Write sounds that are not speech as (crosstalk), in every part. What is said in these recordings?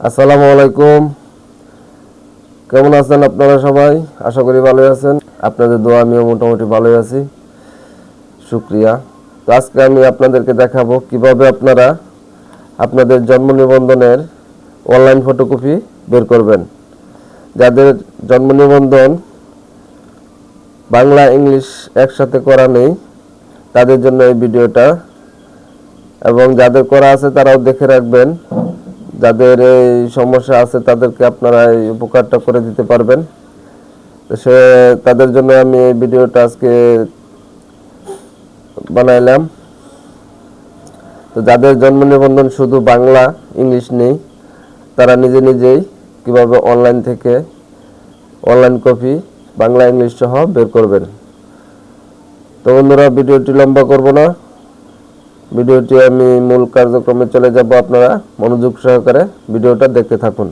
আসসালামু আলাইকুম। কেমন আছেন আপনারা সবাই? আশা করি ভালোই আছেন। আপনাদের দোয়া, আমিও মোটামুটি ভালোই আছি। শুক্রিয়া। তো আজকে আমি আপনাদেরকে দেখাবো কীভাবে আপনারা আপনাদের জন্ম নিবন্ধনের অনলাইন ফটোকপি বের করবেন। যাদের জন্ম নিবন্ধন বাংলা, ইংলিশ একসাথে করা নেই, তাদের জন্য এই ভিডিওটা। এবং যাদের করা আছে তারাও দেখে রাখবেন। যাদের এই সমস্যা আছে, তাদেরকে আপনারা এই উপকারটা করে দিতে পারবেন। সে, তাদের জন্য আমি এই ভিডিওটা আজকে বানাইলাম। তো যাদের জন্ম নিবন্ধন শুধু বাংলা, ইংলিশ নেই, তারা নিজে নিজেই কীভাবে অনলাইন থেকে অনলাইন কপি বাংলা, ইংলিশ সহ বের করবেন। তো বন্ধুরা, ভিডিওটি লম্বা করব না। ভিডিওটি আমি মূল কার্যক্রমে চলে যাব আপনারা মনোযোগ সহকারে ভিডিওটা দেখতে থাকুন।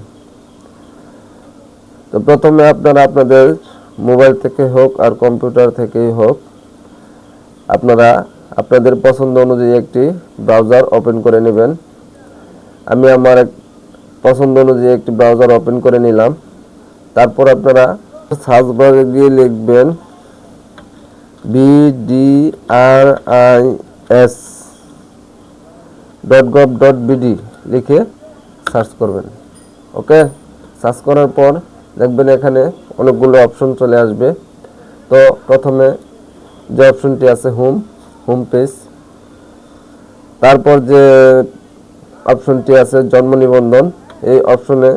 তো প্রথমে আপনারা আপনাদের মোবাইল থেকে হোক আর কম্পিউটার থেকেই হোক, আপনারা আপনাদের পছন্দ অনুযায়ী একটি ব্রাউজার ওপেন করে নেবেন। আমি আমার এক পছন্দ অনুযায়ী একটি ব্রাউজার ওপেন করে নিলাম। তারপর আপনারা সার্চ বারে গিয়ে লিখবেন B D R I S dot gov dot BD লিখে সার্চ করবেন। ওকে? সার্চ করার পর দেখবেন এখানে অনেকগুলো অপশন চলে আসবে। তো প্রথমে যে অপশনটি আছে হোম হোম পেজ তারপর যে অপশনটি আছে জন্ম নিবন্ধন, এই অপশনে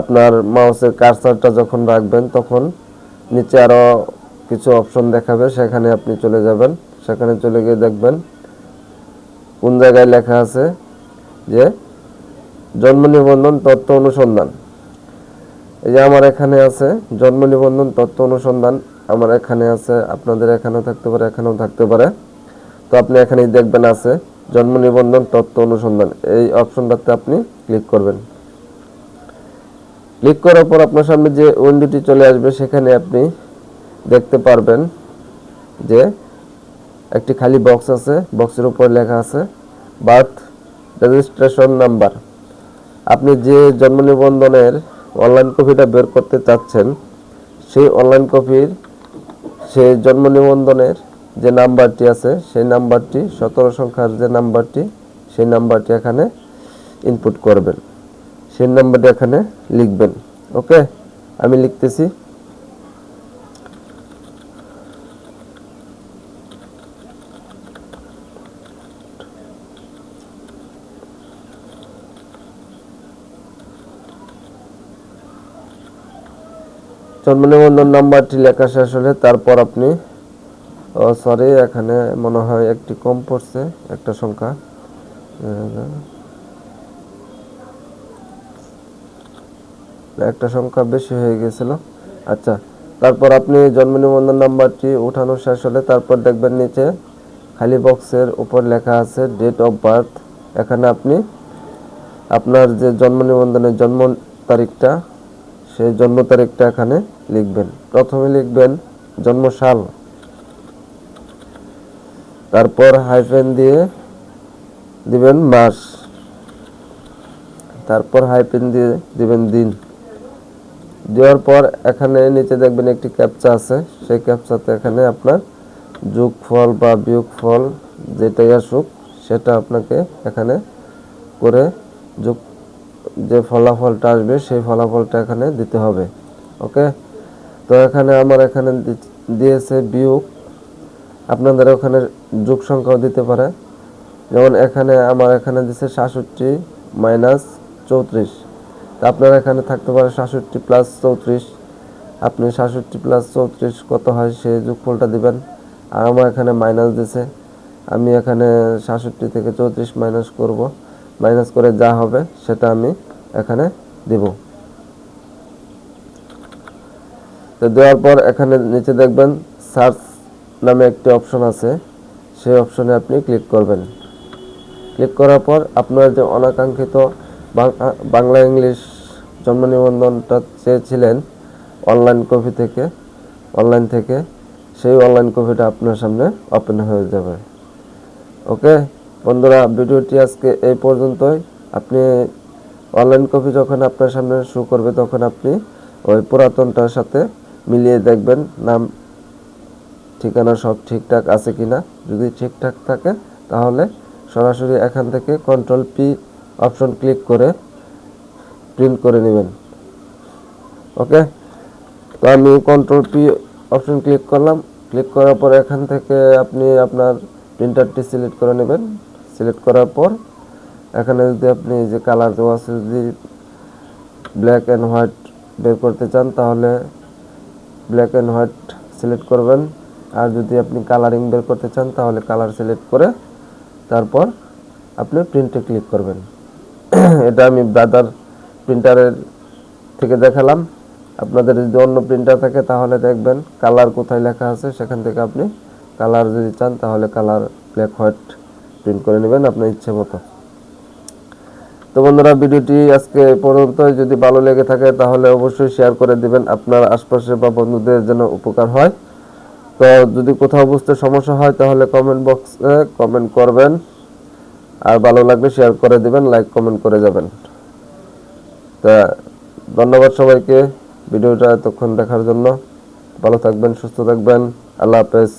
আপনার মাউসের কার্সারটা যখন রাখবেন, তখন নিচে আরও কিছু অপশন দেখাবে, সেখানে আপনি চলে যাবেন। সেখানে চলে গিয়ে দেখবেন কোন জায়গায় লেখা আছে যে জন্ম নিবন্ধন তথ্য অনুসন্ধান? এই যে আমার এখানে আছে জন্ম নিবন্ধন তথ্য অনুসন্ধান, আমার এখানে আছে, আপনাদের এখানেও থাকতে পারে, এখানেও থাকতে পারে। তো আপনি এখানেই দেখবেন আছে জন্ম নিবন্ধন তথ্য অনুসন্ধান। এই অপশনটাতে আপনি ক্লিক করবেন। ক্লিক করার পর আপনার সামনে যে উইন্ডোটি চলে আসবে, সেখানে আপনি দেখতে পারবেন যে একটি খালি বক্স আছে বক্সের উপর লেখা আছে বার্থ রেজিস্ট্রেশন নাম্বার আপনি যে জন্ম নিবন্ধনের অনলাইন কপিটা বের করতে চাচ্ছেন, সেই অনলাইন কপির সেই জন্ম নিবন্ধনের যে নাম্বারটি আছে, সেই নাম্বারটি সতেরো সংখ্যার যে নাম্বারটি সেই নাম্বারটি এখানে ইনপুট করবেন। সেই নাম্বারটি এখানে লিখবেন। ওকে আমি লিখতেছি। জন্ম নিবন্ধন নাম্বারটি লেখা শেষ হলে তারপর আপনি, ও সরি এখানে মনে হয় একটি কম পড়ছে, একটা সংখ্যা। একটা সংখ্যা বেশি হয়ে গেছিল। আচ্ছা তারপর আপনি জন্ম নিবন্ধন নাম্বারটি উঠানো শেষ হলে তারপর দেখবেন নিচে খালি বক্সের উপর লেখা আছে ডেট অফ বার্থ এখানে আপনি আপনার যে জন্ম নিবন্ধনের জন্ম তারিখটা, সেই জন্ম তারিখটা এখানে লিখবেন। প্রথমে লিখবেন জন্ম সাল তারপর হাইফেন দিয়ে দিবেন মাস। তারপর হাইফেন দিয়ে দিবেন দিন। দেওয়ার পর এখানে নিচে দেখবেন একটি ক্যাপচা আছে। সেই ক্যাপচাতে এখানে আপনার যোগফল বা বিয়োগফল যেটাই আসুক, সেটা আপনাকে এখানে করে যোগ যে ফলাফলটা আসবে, সেই ফলাফলটা এখানে দিতে হবে। ওকে? তো এখানে আমার এখানে দিয়েছে বিয়োগ। আপনাদের ওখানে যোগ সংখ্যাও দিতে পারে। যেমন এখানে আমার এখানে দিছে সাতষট্টি মাইনাস চৌত্রিশ। তা আপনার এখানে থাকতে পারে সাতষট্টি প্লাস চৌত্রিশ। আপনি সাতষট্টি প্লাস চৌত্রিশ কত হয় সেই যোগফলটা দিবেন। আর আমার এখানে মাইনাস দিছে। আমি এখানে সাতষট্টি থেকে চৌত্রিশ মাইনাস করব। মাইনাস করে যা হবে সেটা আমি এখানে দিব। তো দেওয়ার পর এখানে নিচে দেখবেন সার্চ নামে একটি অপশন আছে। সেই অপশনে আপনি ক্লিক করবেন। ক্লিক করার পর আপনার যে অনাকাঙ্ক্ষিত বাংলা ইংলিশ জন্ম নিবন্ধনটা চেয়েছিলেন অনলাইন কপি থেকে অনলাইন থেকে, সেই অনলাইন কপিটা আপনার সামনে ওপেন হয়ে যাবে। ওকে বন্ধুরা, ভিডিওটি আজকে এই পর্যন্তই। আপনি অনলাইন কপি যখন আপনার সামনে শো করবে তখন আপনি ওই পুরাতনটার সাথে মিলিয়ে দেখবেন নাম, ঠিকানা সব ঠিকঠাক আছে কিনা। যদি ঠিকঠাক থাকে, তাহলে সরাসরি এখান থেকে কন্ট্রোল পি অপশন ক্লিক করে প্রিন্ট করে নেবেন। ওকে তো আমি কন্ট্রোল পি অপশন ক্লিক করলাম। ক্লিক করার পর এখান থেকে আপনি আপনার প্রিন্টারটি সিলেক্ট করে নেবেন। সিলেক্ট করার পর এখানে যদি আপনি যে কালার দেওয়া আছে, যদি ব্ল্যাক অ্যান্ড হোয়াইট বের করতে চান, তাহলে ব্ল্যাক অ্যান্ড হোয়াইট সিলেক্ট করবেন। আর যদি আপনি কালারিং বের করতে চান, তাহলে কালার সিলেক্ট করে তারপর আপনি প্রিন্টে ক্লিক করবেন। (clears throat) এটা আমি ব্রাদার প্রিন্টারের থেকে দেখালাম। আপনাদের যদি অন্য প্রিন্টার থাকে, তাহলে দেখবেন কালার কোথায় লেখা আছে, সেখান থেকে আপনি কালার যদি চান, তাহলে কালার ব্ল্যাক হোয়াইট প্রিন্ট করে নেবেন আপনার ইচ্ছে মতো। তো বন্ধুরা, ভিডিওটি আজকে পর্যন্ত যদি ভালো লেগে থাকে, তাহলে অবশ্যই শেয়ার করে দিবেন। আপনার আশপাশে বা বন্ধুদের যেন উপকার হয়। তো যদি কোথাও বুঝতে সমস্যা হয়, তাহলে কমেন্ট বক্সে কমেন্ট করবেন। আর ভালো লাগলে শেয়ার করে দিবেন লাইক কমেন্ট করে যাবেন। তা ধন্যবাদ সবাইকে ভিডিওটা এতক্ষণ দেখার জন্য। ভালো থাকবেন, সুস্থ থাকবেন। আল্লাহ হাফেজ।